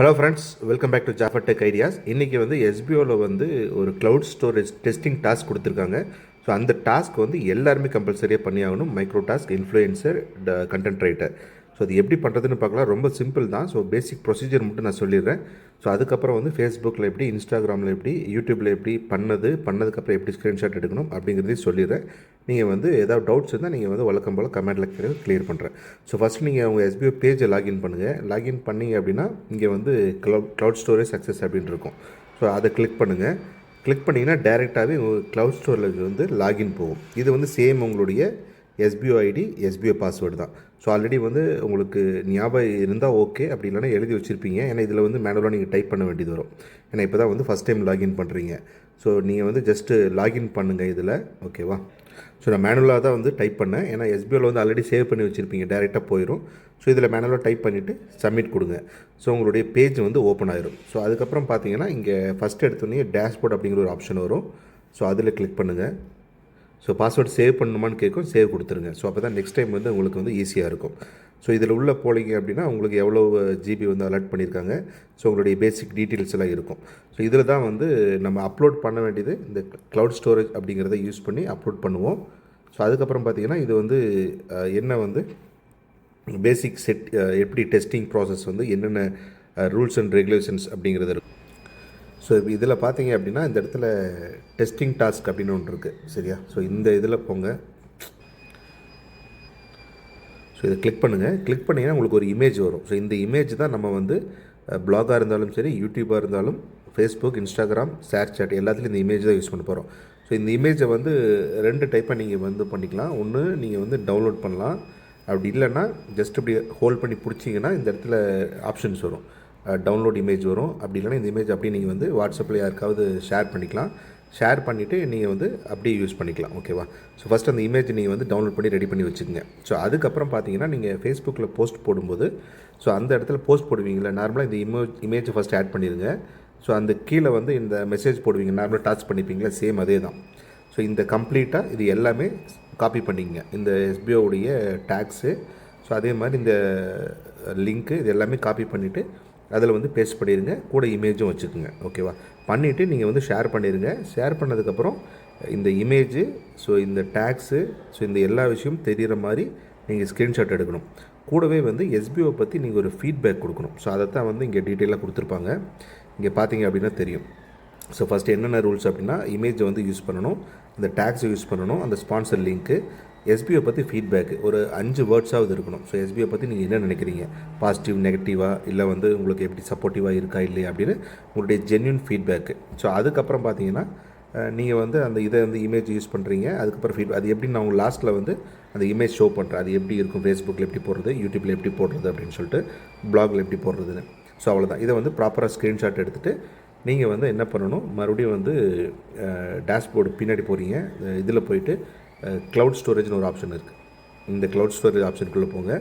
Hello friends welcome back to Jafar tech ideas இன்றைக்கி வந்து எஸ்பிஓவில் வந்து ஒரு க்ளவுட் ஸ்டோரேஜ் டெஸ்டிங் டாஸ்க் கொடுத்துருக்காங்க. ஸோ அந்த டாஸ்க் வந்து எல்லாருமே கம்பல்சரியாக பண்ணியாகணும். Micro task influencer content writer so அது எப்படி பண்ணுறதுன்னு பார்க்கலாம். ரொம்ப சிம்பிள் தான். ஸோ பேசிக் ப்ரொசீஜர் மட்டும் நான் சொல்லிடுறேன். ஸோ அதுக்கப்புறம் வந்து ஃபேஸ்புக்கில் எப்படி இன்ஸ்டாகிராமில் எப்படி யூடியூப்பில் எப்படி பண்ணது பண்ணதுக்கப்புறம் எப்படி ஸ்க்ரீன்ஷாட் எடுக்கணும் அப்படிங்கிறதையும் சொல்லிடுறேன். நீங்கள் வந்து ஏதாவது டவுட்ஸ் இருந்தால் நீங்கள் வந்து வழக்கம் போல் கமெண்ட்டில் கிளியர் பண்ணுறேன் ஸோ ஃபஸ்ட் நீங்கள் உங்கள் எஸ்பிஓ பேஜை லாகின் பண்ணுங்கள் லாகின் பண்ணீங்க. அப்படின்னா இங்கே வந்து க்ளவுட் க்ளவுட் ஸ்டோரேஜ் சக்ஸஸ் அப்படின்னு இருக்கும். ஸோ அதை கிளிக் பண்ணுங்கள் கிளிக் பண்ணிங்கன்னா டேரெக்டாகவே உங்கள் க்ளவுட் ஸ்டோரேஜ் வந்து லாகின் போகும். இது வந்து சேம் உங்களுடைய எஸ்பிஓ ஐடி எஸ்பிஓ பாஸ்வேர்டு தான். ஸோ ஆல்ரெடி வந்து உங்களுக்கு ஞாபகம் இருந்தால் ஓகே அப்படி இல்லைனா எழுதி வச்சுருப்பீங்க. ஏன்னா இதில் வந்து மேனுவலாக நீங்கள் டைப் பண்ண வேண்டியது வரும். ஏன்னா இப்போ தான் வந்து ஃபஸ்ட் டைம் லாகின் பண்ணுறீங்க ஸோ நீங்கள் வந்து ஜஸ்ட்டு லாகின் பண்ணுங்கள் இதில். ஓகேவா ஸோ நான் மேனுவலாக தான் வந்து டைப் பண்ணேன். ஏன்னா எஸ்பிஓவில் வந்து ஆல்ரெடி சேவ் பண்ணி வச்சுருப்பீங்க. டேரெக்டாக போயிடும் ஸோ இதில் மேனுவலாக டைப் பண்ணிவிட்டு சப்மிட் கொடுங்க. ஸோ உங்களுடைய பேஜ் வந்து ஓப்பன் ஆயிரும். ஸோ அதுக்கப்புறம் பார்த்தீங்கன்னா இங்கே ஃபஸ்ட் எடுத்தோடனே டேஷ்போர்ட் அப்படிங்கிற ஒரு ஆப்ஷன் வரும். ஸோ அதில் கிளிக் பண்ணுங்கள் ஸோ பாஸ்வேர்ட் சேவ் பண்ணணுமான்னு கேட்கும் சேவ் கொடுத்துருங்க. ஸோ அப்போ தான் நெக்ஸ்ட் டைம் வந்து உங்களுக்கு வந்து ஈஸியாக இருக்கும். ஸோ இதில் உள்ள போலிங்க அப்படின்னா உங்களுக்கு எவ்வளோ ஜிபி வந்து அலர்ட் பண்ணியிருக்காங்க ஸோ உங்களுடைய பேசிக் டீட்டெயில்ஸ் எல்லாம் இருக்கும். ஸோ இதில் தான் வந்து நம்ம அப்லோட் பண்ண வேண்டியது இந்த க்ளவுட் ஸ்டோரேஜ் அப்படிங்கிறத யூஸ் பண்ணி அப்லோட் பண்ணுவோம். ஸோ அதுக்கப்புறம் பார்த்திங்கன்னா இது வந்து என்ன வந்து பேசிக் செட் எப்படி டெஸ்டிங் ப்ராசஸ் வந்து என்னென்ன ரூல்ஸ் அண்ட் ரெகுலேஷன்ஸ் அப்படிங்கிறது இருக்கும். ஸோ இதில் பார்த்தீங்க அப்படின்னா இந்த இடத்துல டெஸ்டிங் டாஸ்க் அப்படின்னு ஒன்று இருக்குது சரியா? ஸோ இந்த இதில் போங்க. ஸோ இதை கிளிக் பண்ணுங்கள் கிளிக் பண்ணிங்கன்னா உங்களுக்கு ஒரு இமேஜ் வரும். ஸோ இந்த இமேஜ் தான் நம்ம வந்து பிளாகாக இருந்தாலும் சரி யூடியூபாக இருந்தாலும் ஃபேஸ்புக் இன்ஸ்டாகிராம் ஷேர் சாட் எல்லாத்துலேயும் இந்த இமேஜ் தான் யூஸ் பண்ண போகிறோம் ஸோ இந்த இமேஜை வந்து ரெண்டு டைப்பாக நீங்கள் வந்து பண்ணிக்கலாம். ஒன்று நீங்கள் வந்து டவுன்லோட் பண்ணலாம். அப்படி இல்லைன்னா ஜஸ்ட் இப்படி ஹோல்ட் பண்ணி பிடிச்சிங்கன்னா இந்த இடத்துல ஆப்ஷன்ஸ் வரும். டவுன்லோட் இமேஜ் வரும். அப்படி இல்லைன்னா இந்த இமேஜ் அப்படியே நீங்கள் வந்து வாட்ஸ்அப்பில் யாருக்காவது ஷேர் பண்ணிக்கலாம். ஷேர் பண்ணிவிட்டு நீங்கள் வந்து அப்படியே யூஸ் பண்ணிக்கலாம். ஓகேவா ஸோ ஃபஸ்ட் அந்த இமேஜ் நீங்கள் வந்து டவுன்லோட் பண்ணி ரெடி பண்ணி வச்சுக்கோங்க. ஸோ அதுக்கப்புறம் பார்த்தீங்கன்னா நீங்கள் ஃபேஸ்புக்கில் போஸ்ட் போடும்போது ஸோ அந்த இடத்துல போஸ்ட் போடுவீங்களா நார்மலாக இந்த இமேஜ் இமேஜை ஃபஸ்ட் ஆட் பண்ணிடுங்க ஸோ அந்த கீழே வந்து இந்த மெசேஜ் போடுவீங்க. நார்மலாக டாச் பண்ணிப்பீங்களா சேம் அதே தான் ஸோ இந்த கம்ப்ளீட்டாக இது எல்லாமே காப்பி பண்ணிக்கங்க. இந்த எஸ்பிஓடைய டேக்ஸு ஸோ அதே மாதிரி இந்த லிங்க்கு இது எல்லாமே காப்பி பண்ணிவிட்டு அதில் வந்து பேஸ்ட் பண்ணிடுங்க கூட இமேஜும் வச்சுக்கோங்க. ஓகேவா பண்ணிவிட்டு நீங்கள் வந்து ஷேர் பண்ணிடுங்க ஷேர் பண்ணதுக்கப்புறம் இந்த இமேஜு ஸோ இந்த டேக்ஸு ஸோ இந்த எல்லா விஷயமும் தெரிகிற மாதிரி நீங்கள் ஸ்க்ரீன்ஷாட் எடுக்கணும். கூடவே வந்து எஸ்பிஓ பற்றி நீங்கள் ஒரு ஃபீட்பேக் கொடுக்கணும். ஸோ அதை தான் வந்து இங்கே டீட்டெயிலாக கொடுத்துருப்பாங்க. இங்கே பார்த்தீங்க அப்படின்னா தெரியும். ஸோ ஃபஸ்ட்டு என்னென்ன ரூல்ஸ் அப்படின்னா இமேஜை வந்து யூஸ் பண்ணணும். அந்த டேக்ஸை யூஸ் பண்ணணும். அந்த ஸ்பான்சர் லிங்க்கு எஸ்பிஓ பற்றி ஃபீட்பேக் ஒரு அஞ்சு வேர்ட்ஸாவது இருக்கணும். ஸோ எஸ்பிஓ பற்றி நீங்கள் என்ன நினைக்கிறீங்க? பாசிட்டிவ் நெகட்டிவாக இல்லை வந்து உங்களுக்கு எப்படி சப்போர்ட்டிவாக இருக்கா இல்லையா அப்படின்னு உங்களுடைய ஜென்யூன் ஃபீட்பேக்கு ஸோ அதுக்கப்புறம் பார்த்தீங்கன்னா நீங்கள் வந்து அந்த இதை வந்து இமேஜ் யூஸ் பண்ணுறீங்க அதுக்கப்புறம் ஃபீட் அது எப்படி நான் உங்களுக்கு லாஸ்ட்டில் வந்து அந்த இமேஜ் ஷோ பண்ணுறேன் அது எப்படி இருக்கும்? ஃபேஸ்புக்கில் எப்படி போடுறது? யூடியூப்பில் எப்படி போடுறது அப்படின்னு சொல்லிட்டு பிளாகில் எப்படி போடுறதுன்னு. ஸோ அவ்வளோதான் இதை வந்து ப்ராப்பராக ஸ்க்ரீன்ஷாட் எடுத்துகிட்டு நீங்கள் வந்து என்ன பண்ணணும்? மறுபடியும் வந்து டேஷ்போர்டு பின்னாடி போகிறீங்க இதில் போயிட்டு க்ளவுட் ஸ்டோரேஜ்னு ஒரு ஆப்ஷன் இருக்குது இந்த க்ளவுட் ஸ்டோரேஜ் ஆப்ஷனுக்குள்ளே போங்க.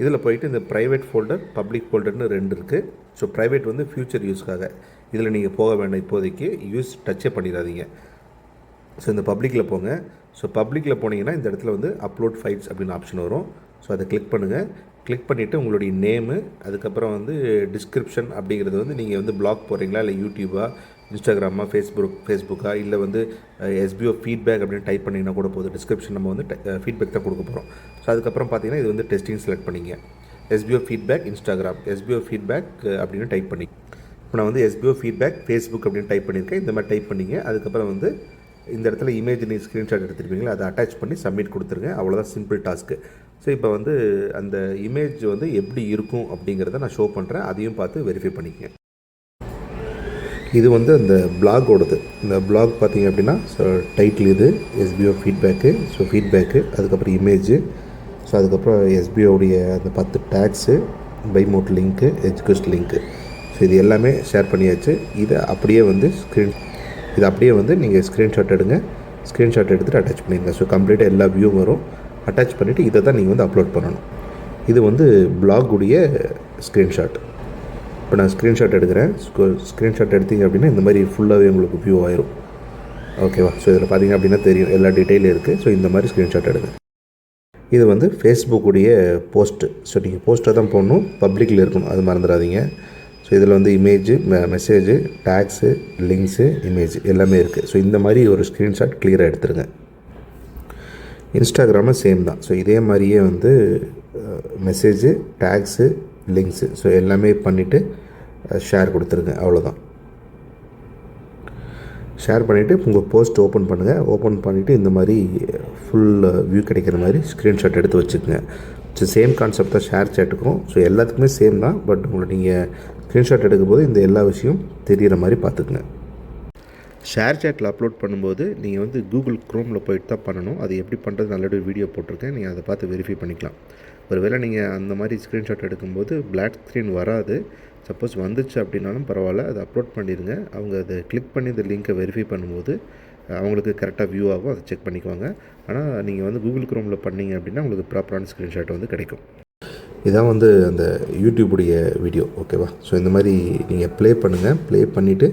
இதில் போயிட்டு இந்த ப்ரைவேட் ஃபோல்டர் பப்ளிக் ஃபோல்டர்னு ரெண்டு இருக்குது ஸோ ப்ரைவேட் வந்து ஃப்யூச்சர் யூஸ்க்காக இதில் நீங்கள் போக வேண்டாம் இப்போதைக்கு. யூஸ் டச்சே பண்ணிடாதீங்க. ஸோ இந்த பப்ளிக்கில் போங்க. ஸோ பப்ளிக்கில் போனீங்கன்னா இந்த இடத்துல வந்து அப்லோட் ஃபைல்ஸ் அப்படின்னு ஆப்ஷன் வரும். ஸோ அதை கிளிக் பண்ணுங்கள் கிளிக் பண்ணிவிட்டு உங்களுடைய நேமு அதுக்கப்புறம் வந்து டிஸ்கிரிப்ஷன் அப்படிங்கிறது வந்து நீங்கள் வந்து பிளாக் போகிறீங்களா இல்லை யூடியூபா இன்ஸ்டாகிராமா ஃபேஸ்புக் ஃபேஸ்புக்கா இல்லை வந்து எஸ்பிஓ ஃபீட்பேக் அப்படின்னு டைப் பண்ணிங்கன்னா கூட போதும். டிஸ்கிரிப்ஷன் நம்ம வந்து ஃபீட்பேக் தான் கொடுக்க போகிறோம் ஸோ அதுக்கப்புறம் பார்த்தீங்கன்னா இது வந்து டெஸ்டிங் செலக்ட் பண்ணிங்க. SBO feedback Instagram SBO feedback அப்படின்னு டைப் பண்ணி இப்போ நான் வந்து எஸ்பிஓ ஃபீட்பேக் ஃபேஸ்புக் அப்படின்னு டைப் பண்ணியிருக்கேன். இந்த மாதிரி டைப் பண்ணிங்க. அதுக்கப்புறம் வந்து இந்த இடத்துல இமேஜ் நீ ஸ்க்ரீன்ஷாட் எடுத்துருப்பீங்களா? அதை அட்டாச் பண்ணி சப்மிட் கொடுத்துருங்க. அவ்வளோதான் சிம்பிள் டாஸ்க்கு ஸோ இப்போ வந்து அந்த இமேஜ் வந்து எப்படி இருக்கும் அப்படிங்கிறத நான் ஷோ பண்ணுறேன் அதையும் பார்த்து வெரிஃபை பண்ணிக்கங்க. இது வந்து அந்த பிளாகோடது இந்த பிளாக் பார்த்தீங்க அப்படின்னா ஸோ டைட்டில் இது எஸ்பிஓ ஃபீட்பேக்கு ஸோ ஃபீட்பேக்கு அதுக்கப்புறம் இமேஜு ஸோ அதுக்கப்புறம் எஸ்பிஓடைய அந்த பத்து டேக்ஸு பைமோட் லிங்க்கு எஜுகேஷன் லிங்க்கு ஸோ இது எல்லாமே ஷேர் பண்ணியாச்சு. இதை அப்படியே வந்து ஸ்க்ரீன் இது அப்படியே வந்து நீங்கள் ஸ்க்ரீன்ஷாட் எடுங்க. ஸ்க்ரீன்ஷாட் எடுத்துகிட்டு அட்டாச் பண்ணிடுங்க. ஸோ கம்ப்ளீட்டாக எல்லா வியூவும் வரும். அட்டாச் பண்ணிவிட்டு இதை தான் நீங்கள் வந்து அப்லோட் பண்ணணும். இது வந்து பிளாகுடைய ஸ்க்ரீன்ஷாட் இப்போ நான் ஸ்க்ரீன்ஷாட் எடுக்கிறேன். ஸ்க்ரீன்ஷாட் எடுத்தீங்க அப்படின்னா இந்த மாதிரி ஃபுல்லாகவே உங்களுக்கு வியூ ஆயிரும். ஓகேவா ஸோ இதில் பார்த்தீங்க அப்படின்னா தெரியும். எல்லா டீட்டெயிலும் இருக்குது ஸோ இந்த மாதிரி ஸ்க்ரீன்ஷாட் எடுங்க. இது வந்து ஃபேஸ்புக்குடைய போஸ்ட்டு ஸோ நீங்கள் போஸ்ட்டை தான் போடணும். பப்ளிக்கில் இருக்கணும். அது மறந்துடாதீங்க. ஸோ இதில் வந்து image message tags links image எல்லாமே இருக்குது ஸோ இந்த மாதிரி ஒரு ஸ்க்ரீன்ஷாட் கிளியராக எடுத்துருங்க. இன்ஸ்டாகிராமும் சேம் தான். ஸோ இதே மாதிரியே வந்து மெசேஜு டேக்ஸு லிங்க்ஸு ஸோ எல்லாமே பண்ணிவிட்டு ஷேர் கொடுத்துருங்க. அவ்வளோதான் ஷேர் பண்ணிவிட்டு உங்கள் போஸ்ட் ஓப்பன் பண்ணுங்கள் ஓப்பன் பண்ணிவிட்டு இந்த மாதிரி ஃபுல் வியூ கிடைக்கிற மாதிரி ஸ்க்ரீன்ஷாட் எடுத்து வச்சுக்கோங்க. ஸோ சேம் கான்செப்ட் தான் ஷேர் சேட்டுக்கும் ஸோ எல்லாத்துக்குமே சேம் தான். பட் உங்களை நீங்கள் ஸ்க்ரீன்ஷாட் எடுக்கும்போது இந்த எல்லா விஷயம் தெரிகிற மாதிரி பார்த்துக்குங்க. ஷேர் சேட்டில் அப்லோட் பண்ணும்போது நீங்கள் வந்து கூகுள் க்ரோமில் போயிட்டு தான் பண்ணணும். அது எப்படி பண்ணுறது நல்ல வீடியோ போட்டிருக்கேன். நீங்கள் அதை பார்த்து வெரிஃபை பண்ணிக்கலாம். ஒருவேளை நீங்கள் அந்த மாதிரி ஸ்க்ரீன்ஷாட் எடுக்கும்போது பிளாக் ஸ்க்ரீன் வராது. சப்போஸ் வந்துச்சு அப்படின்னாலும் பரவாயில்ல. அதை அப்லோட் பண்ணிடுங்க. அவங்க அதை கிளிக் பண்ணி இந்த லிங்க்கை வெரிஃபை பண்ணும்போது அவங்களுக்கு கரெக்டாக வியூ ஆகும். அதை செக் பண்ணிக்குவாங்க. ஆனால் நீங்கள் வந்து கூகுள் க்ரோமில் பண்ணீங்க அப்படின்னா உங்களுக்கு ப்ராப்பரான ஸ்க்ரீன்ஷாட் வந்து கிடைக்கும். இதான் வந்து அந்த யூடியூபுடைய வீடியோ ஓகேவா ஸோ இந்த மாதிரி நீங்கள் ப்ளே பண்ணுங்கள் ப்ளே பண்ணிவிட்டு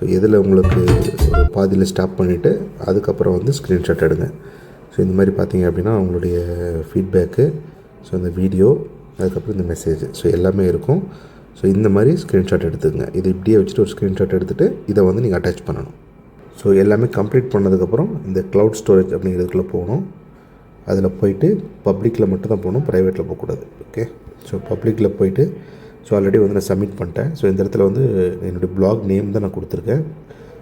ஸோ எதில் உங்களுக்கு ஒரு பாதியில் ஸ்டாப் பண்ணிவிட்டு அதுக்கப்புறம் வந்து ஸ்க்ரீன்ஷாட் எடுங்க. ஸோ இந்த மாதிரி பார்த்தீங்க அப்படின்னா அவங்களுடைய ஃபீட்பேக்கு ஸோ இந்த வீடியோ அதுக்கப்புறம் இந்த மெசேஜ் ஸோ எல்லாமே இருக்கும். ஸோ இந்த மாதிரி ஸ்க்ரீன்ஷாட் எடுத்துக்கங்க. இது இப்படியே வச்சுட்டு ஒரு ஸ்க்ரீன்ஷாட் எடுத்துகிட்டு இதை வந்து நீங்கள் அட்டாச் பண்ணணும். ஸோ எல்லாமே கம்ப்ளீட் பண்ணதுக்கப்புறம் இந்த க்ளவுட் ஸ்டோரேஜ் அப்படிங்கிறதுக்குள்ளே போகணும். அதில் போயிட்டு பப்ளிக்கில் மட்டும் தான் போகணும் ப்ரைவேட்டில் போகக்கூடாது. ஓகே ஸோ பப்ளிக்கில் போயிட்டு ஸோ ஆல்ரெடி வந்து நான் சப்மிட் பண்ணிட்டேன். ஸோ இந்த இடத்துல வந்து என்னுடைய பிளாக் நேம் தான் நான் கொடுத்துருக்கேன்.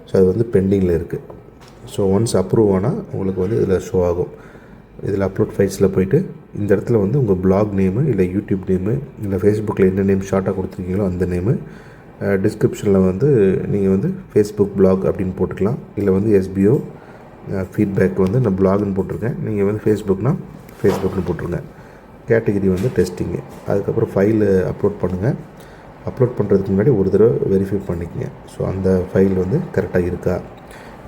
ஸோ அது வந்து பெண்டிங்கில் இருக்குது ஸோ ஒன்ஸ் அப்ரூவ் ஆனால் உங்களுக்கு வந்து இதில் ஷோ ஆகும். இதில் அப்லோட் ஃபைல்ஸில் போயிட்டு இந்த இடத்துல வந்து உங்கள் பிளாக் நேமு இல்லை யூடியூப் நேமு இல்லை ஃபேஸ்புக்கில் என்ன நேம் ஷார்ட்டாக கொடுத்துருக்கீங்களோ அந்த நேமு டிஸ்கிரிப்ஷனில் வந்து நீங்கள் வந்து ஃபேஸ்புக் பிளாக் அப்படின்னு போட்டுக்கலாம். இல்லை வந்து எஸ்பிஓ ஃபீட்பேக் வந்து நான் பிளாக்னு போட்டிருக்கேன். நீங்கள் வந்து ஃபேஸ்புக்னால் ஃபேஸ்புக்னு போட்டுருங்க. கேட்டகிரி வந்து டெஸ்டிங்கு. அதுக்கப்புறம் ஃபைலு அப்லோட் பண்ணுங்கள் அப்லோட் பண்ணுறதுக்கு முன்னாடி ஒரு தடவை வெரிஃபை பண்ணிக்கங்க. ஸோ அந்த ஃபைல் வந்து கரெக்டாக இருக்கா?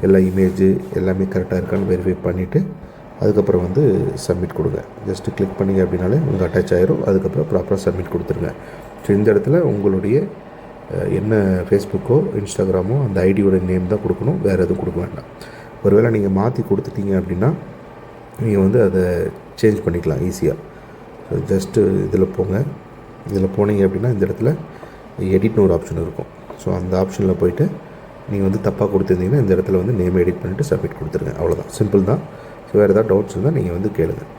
எல்லா இமேஜு எல்லாமே கரெக்டாக இருக்கான்னு வெரிஃபை பண்ணிவிட்டு அதுக்கப்புறம் வந்து சப்மிட் கொடுங்க. ஜஸ்ட்டு கிளிக் பண்ணிங்க அப்படின்னாலே உங்களுக்கு அட்டாச் ஆயிரும். அதுக்கப்புறம் ப்ராப்பராக சப்மிட் கொடுத்துருங்க. ஸோ இந்த இடத்துல உங்களுடைய என்ன ஃபேஸ்புக்கோ இன்ஸ்டாகிராமோ அந்த ஐடியோட நேம் தான் கொடுக்கணும். வேறு எதுவும் கொடுக்க வேண்டாம். ஒருவேளை நீங்கள் மாற்றி கொடுத்துட்டீங்க அப்படின்னா நீங்கள் வந்து அதை சேஞ்ச் பண்ணிக்கலாம் ஈஸியாக ஜஸ்ட்டு இதில் போங்க. இதில் போனீங்க அப்படின்னா இந்த இடத்துல எடிட்னு ஒரு ஆப்ஷன் இருக்கும். ஸோ அந்த ஆப்ஷனில் போயிட்டு நீங்கள் வந்து தப்பாக கொடுத்துருந்தீங்கன்னா இந்த இடத்துல வந்து நேம் எடிட் பண்ணிவிட்டு சப்மிட் கொடுத்துருங்க. அவ்வளோதான் சிம்பிள் தான். ஸோ வேறு ஏதாவது டவுட்ஸ் இருந்தால் நீங்கள் வந்து கேளுங்கள்